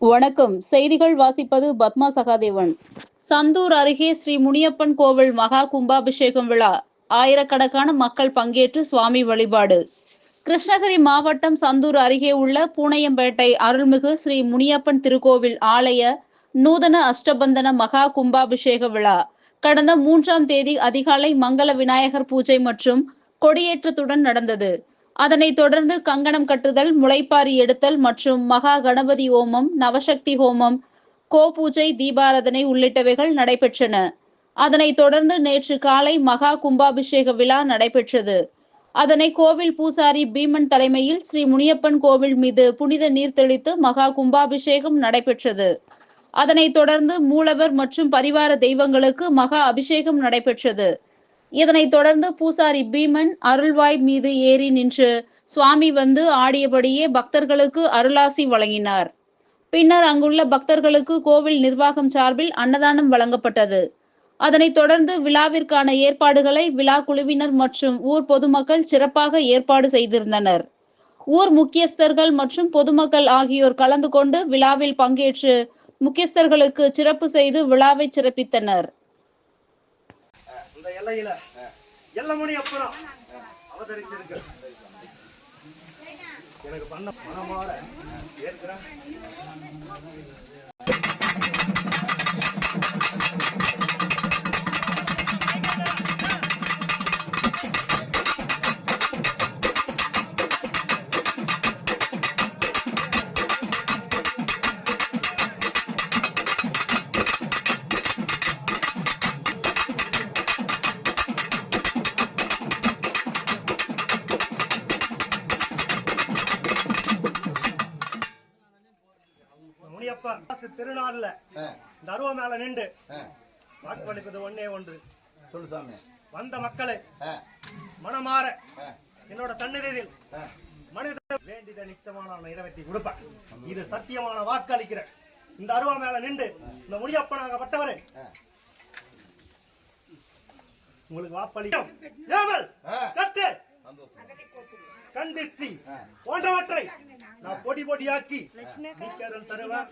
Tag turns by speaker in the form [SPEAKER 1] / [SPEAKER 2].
[SPEAKER 1] வணக்கம். செய்திகள் வாசிப்பது பத்மா சகாதேவன். சந்தூர் அருகே ஸ்ரீ முனியப்பன் கோவில் மகா கும்பாபிஷேகம் விழா. ஆயிரக்கணக்கான மக்கள் பங்கேற்று சுவாமி வழிபாடு. கிருஷ்ணகிரி மாவட்டம் சந்தூர் அருகே உள்ள பூனையம்பேட்டை அருள்மிகு ஸ்ரீ முனியப்பன் திருக்கோவில் ஆலய நூதன அஷ்டபந்தன மகா கும்பாபிஷேக விழா. கடந்த மூன்றாம் தேதி அதிகாலை மங்கள விநாயகர் பூஜை மற்றும் கொடியேற்றத்துடன் நடந்தது. அதனைத் தொடர்ந்து கங்கணம் கட்டுதல் முளைப்பாரி எடுத்தல் மற்றும் மகா கணபதி ஹோமம் நவசக்தி ஹோமம் கோபூஜை தீபாராதனை உள்ளிட்டவைகள் நடைபெற்றன. அதனைத் தொடர்ந்து நேற்று காலை மகா கும்பாபிஷேக விழா நடைபெற்றது. அதனை கோவில் பூசாரி பீமன் தலைமையில் ஸ்ரீ முனியப்பன் கோவில் மீது புனித நீர் தெளித்து மகா கும்பாபிஷேகம் நடைபெற்றது. அதனைத் தொடர்ந்து மூலவர் மற்றும் பரிவார தெய்வங்களுக்கு மகா அபிஷேகம் நடைபெற்றது. இதனைத் தொடர்ந்து பூசாரி பீமன் அருள்வாய் மீது ஏறி நின்று சுவாமி வந்து ஆடியபடியே பக்தர்களுக்கு அருளாசி வழங்கினார். பின்னர் அங்குள்ள பக்தர்களுக்கு கோவில் நிர்வாகம் சார்பில் அன்னதானம் வழங்கப்பட்டது. அதனைத் தொடர்ந்து விழாவிற்கான ஏற்பாடுகளை விழா குழுவினர் மற்றும் ஊர் பொதுமக்கள் சிறப்பாக ஏற்பாடு செய்திருந்தனர். ஊர் முக்கியஸ்தர்கள் மற்றும் பொதுமக்கள் ஆகியோர் கலந்து கொண்டு விழாவில் பங்கேற்று முக்கியஸ்தர்களுக்கு சிறப்பு செய்து விழாவை சிறப்பித்தனர்.
[SPEAKER 2] எனக்கு பண்ண மனமாற ஏற்கிறேன். அரசு திருநாள்ல இந்த அருவ மேல நின்று வாக்களிப்பது ஒண்ணே ஒன்று.
[SPEAKER 3] சொல்லு சாமி.
[SPEAKER 2] வந்த மக்களை மனமாற என்னோட சந்நிதியில்
[SPEAKER 3] ஆ.
[SPEAKER 2] மனித வேண்டித நிச்சயமான நிறைவேற்றி கொடுப்பேன். இது சத்தியமான வாக்கு அளிக்கிறேன் இந்த அருவா மேல நின்று இந்த முனியப்பனாகப்பட்டவரே
[SPEAKER 3] ஆ.
[SPEAKER 2] உங்களுக்கு வாப்பளி ஏவல் திஷ்டி. போன்றவற்றை நான் பொடி பொடியாக்கி தருவேன்